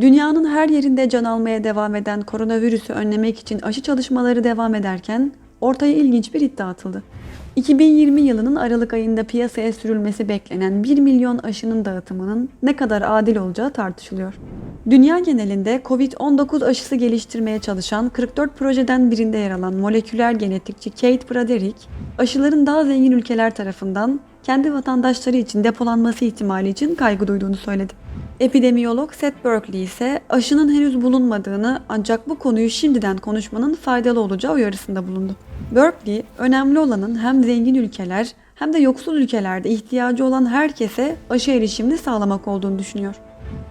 Dünyanın her yerinde can almaya devam eden koronavirüsü önlemek için aşı çalışmaları devam ederken ortaya ilginç bir iddia atıldı. 2020 yılının Aralık ayında piyasaya sürülmesi beklenen 1 milyon aşının dağıtımının ne kadar adil olacağı tartışılıyor. Dünya genelinde COVID-19 aşısı geliştirmeye çalışan 44 projeden birinde yer alan moleküler genetikçi Kate Broderick, aşıların daha zengin ülkeler tarafından kendi vatandaşları için depolanması ihtimali için kaygı duyduğunu söyledi. Epidemiyolog Seth Berkley ise aşının henüz bulunmadığını ancak bu konuyu şimdiden konuşmanın faydalı olacağı uyarısında bulundu. Berkeley, önemli olanın hem zengin ülkeler hem de yoksul ülkelerde ihtiyacı olan herkese aşı erişimini sağlamak olduğunu düşünüyor.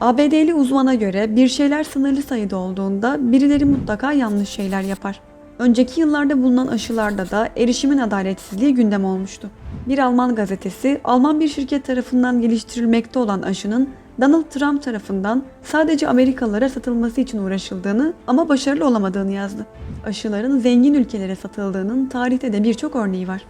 ABD'li uzmana göre bir şeyler sınırlı sayıda olduğunda birileri mutlaka yanlış şeyler yapar. Önceki yıllarda bulunan aşılarda da erişimin adaletsizliği gündem olmuştu. Bir Alman gazetesi, Alman bir şirket tarafından geliştirilmekte olan aşının Donald Trump tarafından sadece Amerikalılara satılması için uğraşıldığını ama başarılı olamadığını yazdı. Aşıların zengin ülkelere satıldığının tarihte de birçok örneği var.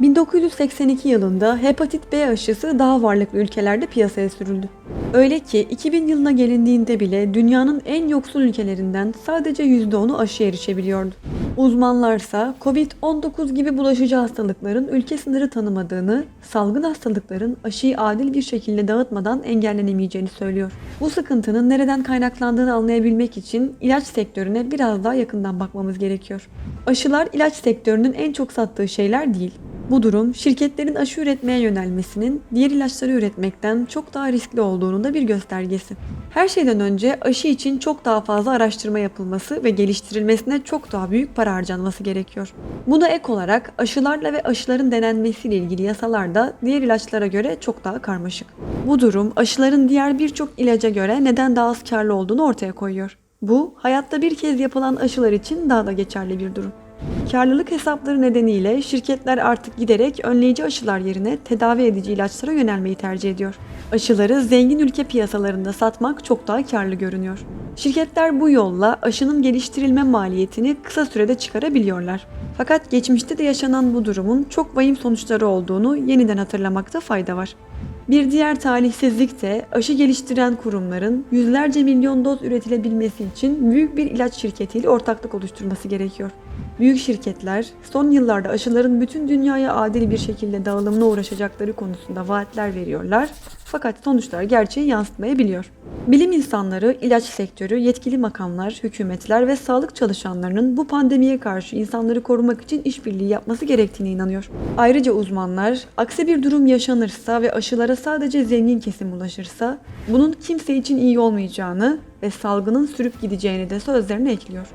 1982 yılında hepatit B aşısı daha varlıklı ülkelerde piyasaya sürüldü. Öyle ki 2000 yılına gelindiğinde bile dünyanın en yoksul ülkelerinden sadece %10'u aşıya erişebiliyordu. Uzmanlarsa COVID-19 gibi bulaşıcı hastalıkların ülke sınırı tanımadığını, salgın hastalıkların aşıyı adil bir şekilde dağıtmadan engellenemeyeceğini söylüyor. Bu sıkıntının nereden kaynaklandığını anlayabilmek için ilaç sektörüne biraz daha yakından bakmamız gerekiyor. Aşılar ilaç sektörünün en çok sattığı şeyler değil. Bu durum şirketlerin aşı üretmeye yönelmesinin diğer ilaçları üretmekten çok daha riskli olduğunun da bir göstergesi. Her şeyden önce aşı için çok daha fazla araştırma yapılması ve geliştirilmesine çok daha büyük para harcanması gerekiyor. Buna ek olarak aşılarla ve aşıların denenmesiyle ilgili yasalar da diğer ilaçlara göre çok daha karmaşık. Bu durum aşıların diğer birçok ilaca göre neden daha az karlı olduğunu ortaya koyuyor. Bu hayatta bir kez yapılan aşılar için daha da geçerli bir durum. Karlılık hesapları nedeniyle şirketler artık giderek önleyici aşılar yerine tedavi edici ilaçlara yönelmeyi tercih ediyor. Aşıları zengin ülke piyasalarında satmak çok daha karlı görünüyor. Şirketler bu yolla aşının geliştirilme maliyetini kısa sürede çıkarabiliyorlar. Fakat geçmişte de yaşanan bu durumun çok vahim sonuçları olduğunu yeniden hatırlamakta fayda var. Bir diğer talihsizlik de aşı geliştiren kurumların yüzlerce milyon doz üretilebilmesi için büyük bir ilaç şirketiyle ortaklık oluşturması gerekiyor. Büyük şirketler son yıllarda aşıların bütün dünyaya adil bir şekilde dağılımına uğraşacakları konusunda vaatler veriyorlar fakat sonuçlar gerçeği yansıtmayabiliyor. Bilim insanları, ilaç sektörü, yetkili makamlar, hükümetler ve sağlık çalışanlarının bu pandemiye karşı insanları korumak için işbirliği yapması gerektiğine inanıyor. Ayrıca uzmanlar, aksi bir durum yaşanırsa ve aşılara sadece zengin kesim ulaşırsa, bunun kimse için iyi olmayacağını ve salgının sürüp gideceğini de sözlerine ekliyor.